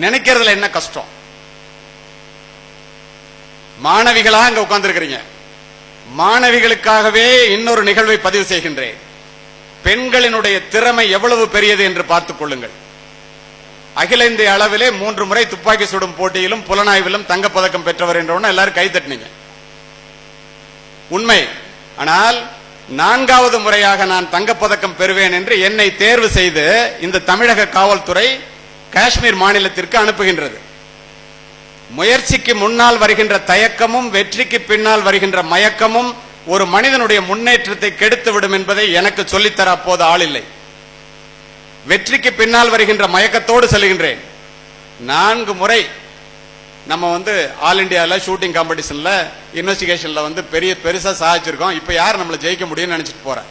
நினைக்கிறதுல என்ன கஷ்டம்? மாணவிகளா அங்க உட்கார்ந்துருக்கிறீங்க. மாணவிகளுக்காகவே இன்னொரு நிகழ்வை பதிவு செய்கின்றேன். பெண்களினுடைய திறமை எவ்வளவு பெரியது என்று பார்த்துக் கொள்ளுங்கள். அகில இந்திய அளவிலே மூன்று முறை துப்பாக்கி சுடும் போட்டியிலும் புலனாய்விலும் தங்கப்பதக்கம் பெற்றவர் என்ற எல்லாரும் கை தட்டினீங்க. உண்மை. ஆனால் நான்காவது முறையாக நான் தங்கப்பதக்கம் பெறுவேன் என்று என்னை தேர்வு செய்து இந்த தமிழக காவல்துறை காஷ்மீர் மாநிலத்திற்கு அனுப்புகின்றது. முயற்சிக்கு முன்னால் வருகின்ற தயக்கமும் வெற்றிக்கு பின்னால் வருகின்ற மயக்கமும் ஒரு மனிதனுடைய முன்னேற்றத்தை கெடுத்து விடும் என்பதை எனக்கு சொல்லித்தர அப்போது ஆள் இல்லை. வெற்றிக்கு பின்னால் வருகின்ற மயக்கத்தோடு செல்கின்றேன். நான்கு முறை நம்ம வந்து ஆல் இண்டியாவில் ஷூட்டிங் காம்படிஷனில் இன்வெஸ்டிகேஷனில் வந்து பெரிய பெருசாக சாதிச்சிருக்கோம். இப்போ யார் நம்மளை ஜெயிக்க முடியும்னு நினச்சிட்டு போகிறேன்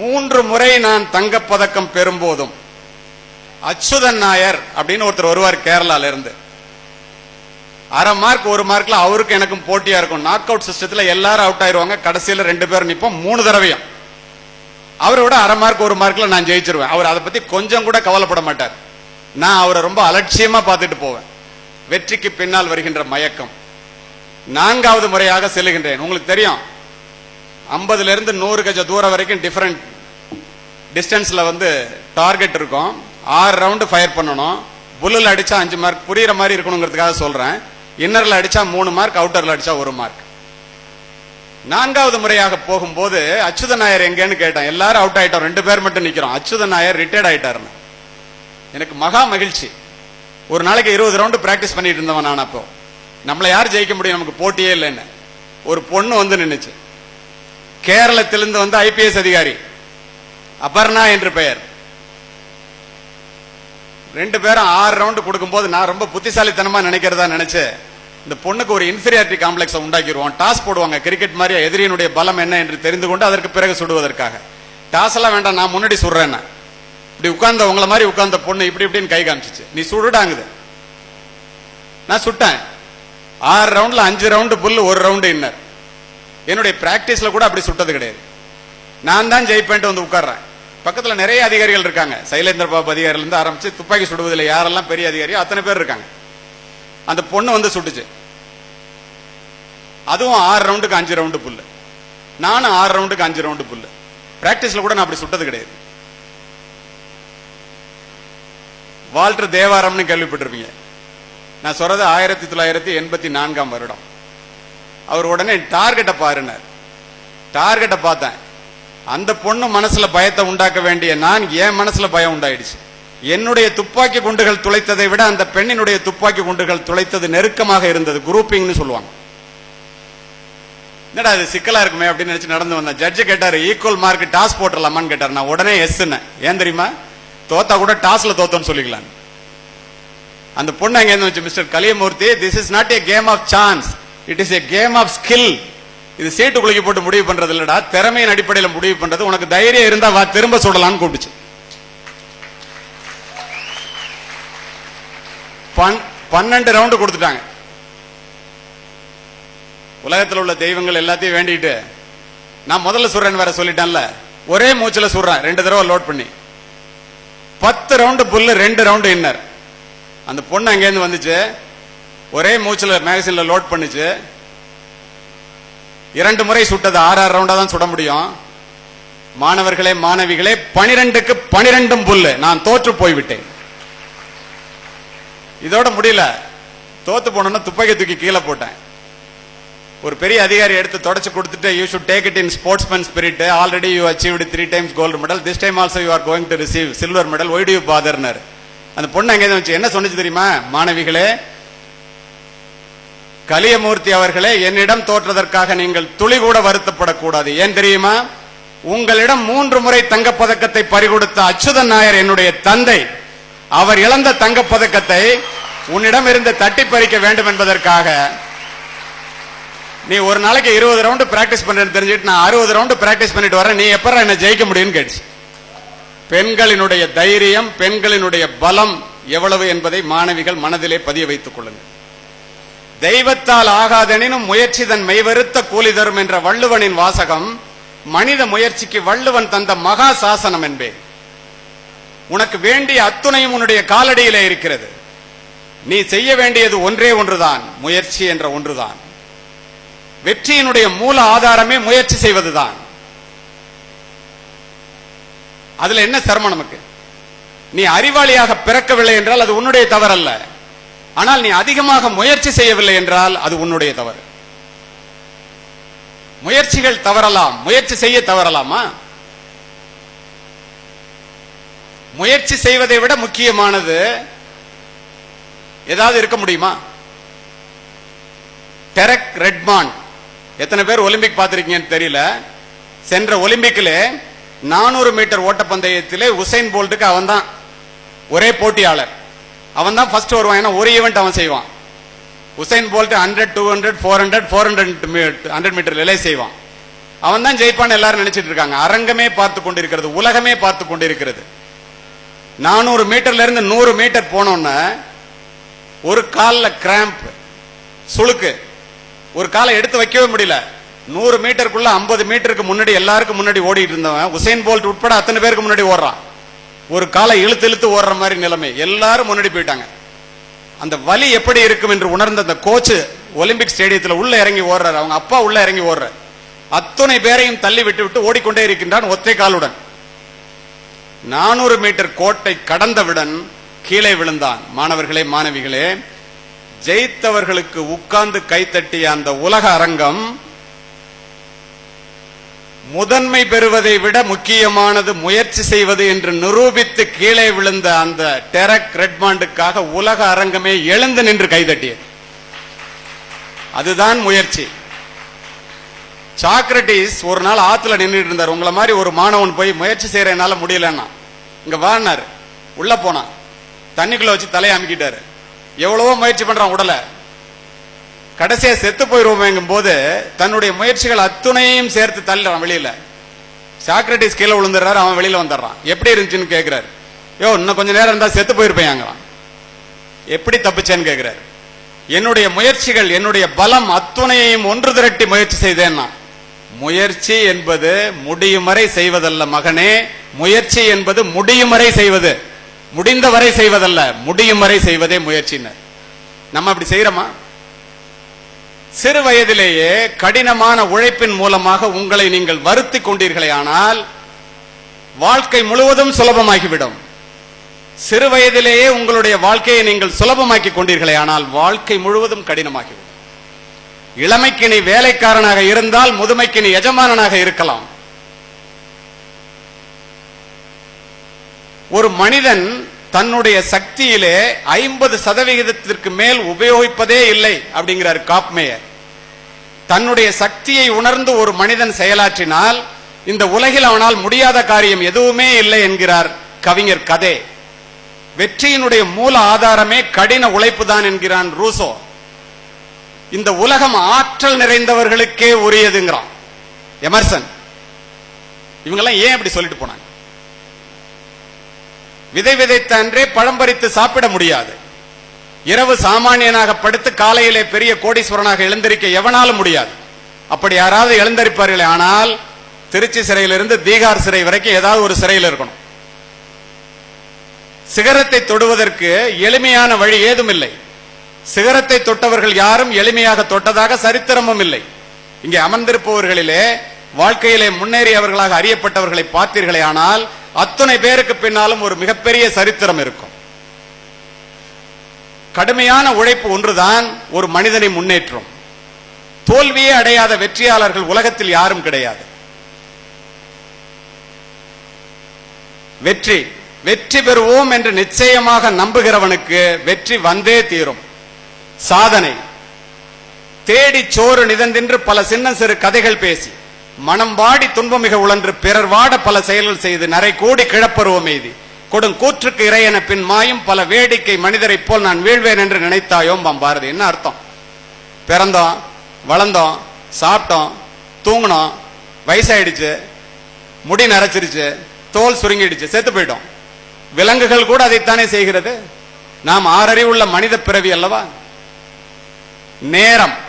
மூன்று முறை நான் தங்கப்பதக்கம் பெறும்போதும் அச்சுதன் நாயர் அப்படின்னு ஒருத்தர் வருவார் கேரளால இருந்து அரை மார்க் ஒரு மார்க்ல அவருக்கு எனக்கும் போட்டியா இருக்கும். நாக் அவுட் சிஸ்டத்துல எல்லாரும் அவுட் ஆயிருவாங்க. கடைசியில ரெண்டு பேரும் நிப்போம். மூணு தடவையும். அவரோட அரை மார்க் ஒரு மார்க்ல நான் ஜெயிச்சிருவேன். அவர் அதை பத்தி கொஞ்சம் கூட கவலைப்பட மாட்டார். நான் அவரை ரொம்ப அலட்சியமா பார்த்துட்டு போவேன். வெற்றிக்கு பின்னால் வருகின்ற மயக்கம். நான்காவது முறையாக செல்லுகின்றேன். உங்களுக்கு தெரியும். ஐம்பதுல இருந்து நூறு கஜ தூரம் வரைக்கும் டிஃபரெண்ட் டிஸ்டன்ஸ்ல வந்து டார்கெட் இருக்கும். ஆறு ரவுண்டு ஃபயர் பண்ணணும். புல்லில் அடித்தா அஞ்சு மார்க் புரிகிற மாதிரி இருக்கணுங்கிறதுக்காக சொல்கிறேன் இன்னரில் அடித்தா மூணு மார்க் அவுட்டரில் அடித்தா ஒரு மார்க் நான்காவது முறையாக போகும்போது அச்சுத நாயர் எங்கேன்னு கேட்டேன். எல்லாரும் அவுட் ஆகிட்டோம் ரெண்டு பேர் மட்டும் நிற்கிறோம் அச்சுத நாயர் ரிட்டையர்ட் ஆயிட்டாருன்னு. எனக்கு மகா மகிழ்ச்சி. ஒரு நாளைக்கு இருபது ரவுண்டு ப்ராக்டிஸ் பண்ணிட்டு இருந்தவன் நான் அப்போ. நம்மளை யார் ஜெயிக்க முடியும்? நமக்கு போட்டியே இல்லைன்னு. ஒரு பொண்ணு வந்து நின்றுச்சு கேரளத்திலிருந்து வந்து ஐபிஎஸ் அதிகாரி. அபர்ணா என்று பெயர். ரெண்டு பேரும் ஆறு ரவுண்டு கொடுக்கும்போது நான் ரொம்ப புத்திசாலித்தனமா நினைக்கிறதா நினைச்சு இந்த பொண்ணுக்கு ஒரு இன்ஃபீரியாரிட்டி காம்ப்ளெக்ஸை உண்டாக்கிடுவோம் டாஸ் போடுவாங்க. கிரிக்கெட் மாதிரி எதிரியினுடைய பலம் என்ன என்று தெரிந்து கொண்டு அதற்கு பிறகு சுடுவதற்காக. டாஸ் எல்லாம் வேண்டாம் நான் முன்னாடி சுடுறேன்னு. இப்படி உட்கார்ந்த உங்களை மாதிரி உட்கார்ந்த பொண்ணு இப்படி இப்படின்னு கை காமிச்சிச்சு. நீ சுடுடாங்குது. நான் சுட்டேன். ஆறு ரவுண்ட்ல அஞ்சு ரவுண்டு புல்லு ஒரு ரவுண்டு இன்னர். என்னுடைய பிராக்டிஸ்ல கூட அப்படி சுட்டது கிடையாது. நான் தான் ஜெயிப்பேன்ட்டு வந்து உட்கார்றேன். பக்கத்துல நிறைய அதிகாரிகள் இருக்காங்க. சைலேந்திர பாபு அதிகாரில இருந்து ஆரம்பிச்சு துப்பாக்கி சுடுவதில் யாரெல்லாம் பெரிய அதிகாரியோ அத்தனை பேர் இருக்காங்க. அந்த பொண்ணு வந்து சுட்டுச்சு. அதுவும் ஆறு ரவுண்டுக்கு அஞ்சு ரவுண்டு புல்லு. நானும் ஆறு ரவுண்டுக்கு அஞ்சு ரவுண்டு புல்லு. பிராக்டிஸ்ல கூட நான் அப்படி சுட்டது கிடையாது. வால்டர் தேவாரம்னு கேள்விப்பட்டிருப்பீங்க. நான் சொல்றது ஆயிரத்தி தொள்ளாயிரத்தி எண்பத்தி நான்காம் வருடம். அவர் உடனே டார்கெட்டை பாருனார் டார்கெட்டை பார்த்தேன். அந்த பொண்ணு மனசுல பயத்தை உண்டாக்க வேண்டிய நான் என் மனசுல பயம் உண்டாயிடுச்சு. என்னுடைய துப்பாக்கி குண்டுகள் துளைத்ததை விட அந்த பெண்ணினுடைய துப்பாக்கி குண்டுகள் துளைத்தது நெருக்கமாக இருந்தது. குரூப்பிங்னு சொல்லுவாங்க. என்னடா அது சிக்கலா இருக்குமே அப்படின்னு நினைச்சு நடந்து வந்தேன். ஜட்ஜு கேட்டாரு ஈக்குவல் மார்க் டாஸ் போட்டுடலாமான்னு கேட்டார். நான் உடனே எஸ் ஏன் தெரியுமா? தோத்தா கூட டாஸ்ல தோத்தோன்னு சொல்லிக்கலாம் அந்த பொண்ணு அங்க இருந்து வச்சு mister Kaliyamoorthy this is not a game of chance it is a game of skill இது சீட்டு குலுக்கி போட்டு முடிவு பண்றது இல்லடா. திறமையின் அடிப்படையில் முடிவு பண்றது. உனக்கு தைரியம் இருந்தா வா திரும்ப சொல்லலாம்னு கூப்பிடுச்சு. பன்- பன்னெண்டு ரவுண்டு கொடுத்துட்டாங்க. உலகத்தில் உள்ள தெய்வங்கள் எல்லாத்தையும் வேண்டிட்டு நான் முதல்ல சுடுறேன்னு வேற சொல்லிட்டேன்ல. ஒரே மூச்சில் சுடுறேன் ரெண்டு தடவை லோட் பண்ணி. பத்து ரவுண்டு புல்லு ரெண்டு ரவுண்டு இன்னர் அந்த பொண்ணு அங்கேருந்து வந்துச்சு. ஒரே மூச்சில் மேகசினில் லோட் பண்ணுச்சு. இரண்டு முறை சுட்டது. ஆறு ஆறு ரவுண்டா தான் சுட முடியும். மாணவர்களே மாணவிகளே பனிரெண்டுக்கு பனிரெண்டும் புல்லு. நான் தோற்று போய்விட்டேன். இதோட முடியல. தோத்து போனோம்னா துப்பாக்கி தூக்கி கீழே போட்டேன். ஒரு பெரிய அதிகாரி எடுத்து தொடச்சு கொடுத்துட்டு you should take it in sportsman spirit already you achieved three times gold medal this time also you are going to receive silver medal why do you bother அந்த பொண்ணு அங்கே வச்சு என்ன சொன்னிச்சு தெரியுமா மாணவிகளே? கலியமூர்த்தி அவர்களே என்னிடம் தோற்றதற்காக நீங்கள் துளி கூட வருத்தப்படக்கூடாது. ஏன் தெரியுமா? உங்களிடம் மூன்று முறை தங்கப்பதக்கத்தை பறிகொடுத்த அச்சுதன் நாயர் என்னுடைய தந்தை. அவர் இழந்த தங்கப்பதக்கத்தை உன்னிடம் இருந்து தட்டி பறிக்க வேண்டும் என்பதற்காக. நீ ஒரு நாளைக்கு இருபது ரவுண்டு பிராக்டிஸ் பண்றேன்னு தெரிஞ்சுட்டு நான் அறுபது ரவுண்டு பிராக்டிஸ் பண்ணிட்டு வரேன். நீ எப்பறம் என்ன ஜெயிக்க முடியும்னு கேட்டுச்சு. பெண்களினுடைய தைரியம் பெண்களினுடைய பலம் எவ்வளவு என்பதை மாணவிகள் மனதிலே பதிய வைத்துக் கொள்ளுங்கள். தெய்வத்தால் ஆகாதெனினும் முயற்சி தன் மெய்வருத்த கூலி தரும் என்ற வள்ளுவனின் வாசகம் மனித முயற்சிக்கு வள்ளுவன் தந்த மகா சாசனம் என்பேன் உனக்கு வேண்டிய அத்துணையும் உன்னுடைய காலடியிலே இருக்கிறது. நீ செய்ய வேண்டியது ஒன்றே ஒன்றுதான் முயற்சி என்ற ஒன்றுதான். வெற்றியினுடைய மூல ஆதாரமே முயற்சி செய்வதுதான். அதுல என்ன சிரமம் நமக்கு? நீ அறிவாளியாக பிறக்கவில்லை என்றால் அது உன்னுடைய தவறல்ல. ஆனால் நீ அதிகமாக முயற்சி செய்யவில்லை என்றால் அது உன்னுடைய தவறு. முயற்சிகள் தவறலாம். முயற்சி செய்ய தவறலாமா? முயற்சி செய்வதை விட முக்கியமானது ஏதாவது இருக்க முடியுமா? Derek Redmond. எத்தனை பேர் ஒலிம்பிக் பார்த்திருக்கீங்கன்னு தெரியல. சென்ற ஒலிம்பிக்ல நானூறு மீட்டர் ஓட்டப்பந்தயத்திலே உசைன் போல்ட்டுக்கு அவன் தான் ஒரே போட்டியாளர். அவன் தான் ஃபர்ஸ்ட் வருவான். ஏன்னா ஒரு ஈவெண்ட் அவன் செய்வான். Usain Bolt hundred two hundred four hundred four hundred hundred metre relay செய்வான். அவன் தான் ஜெயிப்பான்னு எல்லாரும் நினைச்சிட்டு இருக்காங்க. அரங்கமே பார்த்து கொண்டிருக்கிறது உலகமே பார்த்து கொண்டிருக்கிறது. நானூறு மீட்டர்ல இருந்து நூறு மீட்டர் போனோன்னு ஒரு காலில் கிராம்ப் சுளுக்கு. ஒரு காலை எடுத்து வைக்கவே முடியல. நூறு மீட்டருக்குள்ள ஐம்பது மீட்டருக்கு முன்னாடி எல்லாருக்கும் முன்னாடி ஓடிட்டு இருந்தவன். உசைன் போல்ட் உட்பட அத்தனை பேருக்கு முன்னாடி ஓடுறான். ஒரு காலை இழுத்து இழுத்து ஓடுற மாதிரி நிலைமை. எல்லாரும் முன்னாடி போயிட்டாங்க. அந்த வலி எப்படி இருக்கும் என்று உணர்ந்த அந்த கோச்சு ஒலிம்பிக் ஸ்டேடியத்தில் உள்ள இறங்கி ஓடுறாரு. அவங்க அப்பா உள்ள இறங்கி ஓடுறாரு. அத்தனை பேரையும் தள்ளி விட்டு விட்டு ஓடிக்கொண்டே இருக்கின்றான் ஒத்தை காலுடன். நானூறு மீட்டர் கோட்டை கடந்தவுடன் கீழே விழுந்தான். மாணவர்களே மாணவிகளே ஜெயித்தவர்களுக்கு உட்கார்ந்து கைத்தட்டிய அந்த உலக அரங்கம் முதன்மை பெறுவதை விட முக்கியமானது முயற்சி செய்வது என்று நிரூபித்து கீழே விழுந்த அந்த டெரக் ரெட்மாண்டுக்காக உலக அரங்கமே எழுந்து நின்று கைதட்டியது. அதுதான் முயற்சி. சாக்ரட்டிஸ் ஒரு நாள் ஆத்துல நின்றுட்டு இருந்தார். உங்களை மாதிரி ஒரு மாணவன் போய் முயற்சி செய்யறதுனால முடியலன்னா இங்க வானாரு உள்ள போனான். தண்ணிக்குள்ள வச்சு தலையை அமுக்கிட்டாரு. எவ்வளவோ முயற்சி பண்றான் உடலை. கடைசியா செத்து போயிருவோமேங்கும் போது தன்னுடைய முயற்சிகள் அத்துணையும் சேர்த்து தள்ளுறான் வெளியில. சாக்ரட்டிஸ் கீழே விழுந்துடுறாரு அவன் வெளியில வந்துடுறான். எப்படி இருந்துச்சுன்னு கேட்கிறாரு யோ இன்னும் கொஞ்ச நேரம் இருந்தா செத்து போயிருப்பேன் எப்படி தப்பிச்சேன்னு கேட்கிறாரு என்னுடைய முயற்சிகள் என்னுடைய பலம் அத்துணையையும் ஒன்று திரட்டி முயற்சி செய்தேன்னா முயற்சி என்பது முடியும் வரை செய்வதல்ல மகனே. முயற்சி என்பது முடியும் வரை செய்வது. முடிந்த வரை செய்வதல்ல முடியும் வரை செய்வதே முயற்சினர் நம்ம அப்படி செய்யறோமா சிறு வயதிலேயே கடினமான உழைப்பின் மூலமாக உங்களை நீங்கள் வருத்தி கொண்டீர்களே ஆனால் வாழ்க்கை முழுவதும் சுலபமாகிவிடும். சிறு வயதிலேயே உங்களுடைய வாழ்க்கையை நீங்கள் சுலபமாக்கி கொண்டீர்களே ஆனால் வாழ்க்கை முழுவதும் கடினமாகிவிடும். இளமைக்கு நீ வேலைக்காரனாக இருந்தால் முதுமைக்கு நீ எஜமானனாக இருக்கலாம். ஒரு மனிதன் தன்னுடைய சக்தியிலே ஐம்பது சதவிகிதத்திற்கு மேல் உபயோகிப்பதே இல்லை அப்படிங்கிறார் காப்மேயர். தன்னுடைய சக்தியை உணர்ந்து ஒரு மனிதன் செயலாற்றினால் இந்த உலகில் அவனால் முடியாத காரியம் எதுவுமே இல்லை என்கிறார் கவிஞர் கதே. வெற்றியினுடைய மூல ஆதாரமே கடின உழைப்பு தான் என்கிறான் ரூசோ. இந்த உலகம் ஆற்றல் நிறைந்தவர்களுக்கே உரியதுங்கிறான் எமர்சன். இவங்கெல்லாம் ஏன் அப்படி சொல்லிட்டு போனாங்க? விதை விதைத்த அன்றே பழம் பறித்து சாப்பிட முடியாது. இரவு சாமானியனாக படுத்து காலையிலே பெரிய கோடீஸ்வரனாக எழுந்திருக்க எவனாலும் முடியாது. அப்படி யாராவது எழுந்தரிப்பார்களே ஆனால் திருச்சி சிறையிலிருந்து தீகார் சிறை வரைக்கும் ஏதாவது ஒரு சிறையில் இருக்கணும். சிகரத்தை தொடுவதற்கு எளிமையான வழி ஏதும் இல்லை. சிகரத்தை தொட்டவர்கள் யாரும் எளிமையாக தொட்டதாக சரித்திரமும் இல்லை. இங்கே அமர்ந்திருப்பவர்களிலே வாழ்க்கையிலே முன்னேறியவர்களாக அறியப்பட்டவர்களை பார்த்தீர்களே ஆனால் அத்தனை பேருக்கு பின்னாலும் ஒரு மிகப்பெரிய சரித்திரம் இருக்கும். கடுமையான உழைப்பு ஒன்றுதான் ஒரு மனிதனை முன்னேற்றும். தோல்வியே அடையாத வெற்றியாளர்கள் உலகத்தில் யாரும் கிடையாது. வெற்றி வெற்றி பெறுவோம் என்று நிச்சயமாக நம்புகிறவனுக்கு வெற்றி வந்தே தீரும். சாதனை. தேடி சோறு நிதந்தின்று பல சின்ன சிறு கதைகள் பேசி. மனம் வாடி துன்பமிக உழன்று பிறர் வாட பல செயல்கள் செய்து நரை கூடி கிழப்பருவம் எய்தி. கொடும் கூற்றுக்கு இறையென பின் மாயும் பல வேடிக்கை மனிதரைப் போல் நான் வீழ்வேன் என்று நினைத்தாயோம் பாரதி. என்ன அர்த்தம்? பிறந்தோம் வளர்ந்தோம் சாப்பிட்டோம் தூங்கினோம் வயசாயிடுச்சு முடி நரைச்சிருச்சு தோல் சுருங்கிடுச்சு செத்து போயிட்டோம். விலங்குகள் கூட அதைத்தானே செய்கிறது? நாம் ஆறறிவுள்ள மனித பிறவி அல்லவா? நேரம்.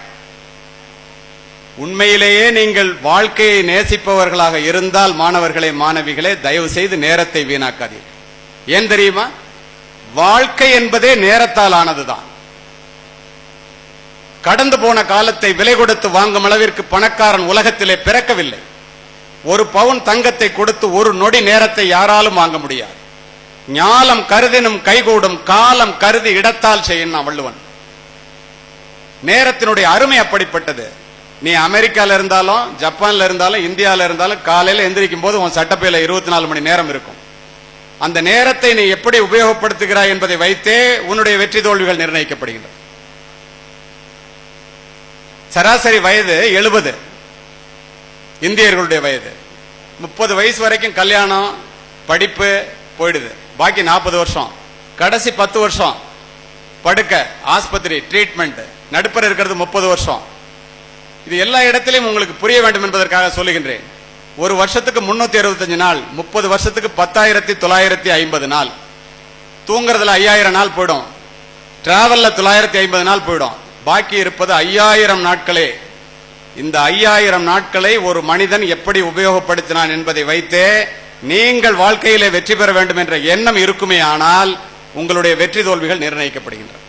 உண்மையிலேயே நீங்கள் வாழ்க்கையை நேசிப்பவர்களாக இருந்தால் மாணவர்களே மாணவிகளே தயவு செய்து நேரத்தை வீணாக்காதீர்கள். ஏன் தெரியுமா? வாழ்க்கை என்பதே நேரத்தால் ஆனதுதான். கடந்து போன காலத்தை விலை கொடுத்து வாங்கும் அளவிற்கு பணக்காரன் உலகத்திலே பிறக்கவில்லை. ஒரு பவுன் தங்கத்தை கொடுத்து ஒரு நொடி நேரத்தை யாராலும் வாங்க முடியாது. ஞாலம் கருதினும் கைகூடும் காலம் கருதி இடத்தால் செய்யணும் வள்ளுவன். நேரத்தினுடைய அருமை அப்படிப்பட்டது. நீ அமெரிக்கால இருந்தாலும் ஜப்பான்ல இருந்தாலும் இந்தியால இருந்தாலும் காலையில எந்திரிக்கும் போது உன் சட்டப்பையில இருபத்தி நாலு மணி நேரம் இருக்கும். அந்த நேரத்தை நீ எப்படி உபயோகப்படுத்துகிறாய் என்பதை வைத்தே உன்னுடைய வெற்றி தோல்விகள் நிர்ணயிக்கப்படுகின்றன. சராசரி வயது எழுபது. இந்தியர்களுடைய வயது. முப்பது வயசு வரைக்கும் கல்யாணம் படிப்பு போயிடுது. பாக்கி நாற்பது வருஷம். கடைசி பத்து வருஷம். படுக்க ஆஸ்பத்திரி ட்ரீட்மெண்ட் நடுப்பர் இருக்கிறது முப்பது வருஷம். இது எல்லா இடத்திலையும் உங்களுக்கு புரிய வேண்டும் என்பதற்காக சொல்லுகின்றேன். ஒரு வருஷத்துக்கு முன்னூத்தி அறுபத்தஞ்சு நாள் முப்பது வருஷத்துக்கு பத்தாயிரத்தி தொள்ளாயிரத்தி ஐம்பது நாள். தூங்குறதுல ஐயாயிரம் நாள் போயிடும். டிராவல்ல தொள்ளாயிரத்தி ஐம்பது நாள் போயிடும். பாக்கி இருப்பது ஐயாயிரம் நாட்களே. இந்த ஐயாயிரம் நாட்களை ஒரு மனிதன் எப்படி உபயோகப்படுத்தினான் என்பதை வைத்தே நீங்கள் வாழ்க்கையிலே வெற்றி பெற வேண்டும் என்ற எண்ணம் இருக்குமே ஆனால் உங்களுடைய வெற்றி தோல்விகள் நிர்ணயிக்கப்படுகின்றன.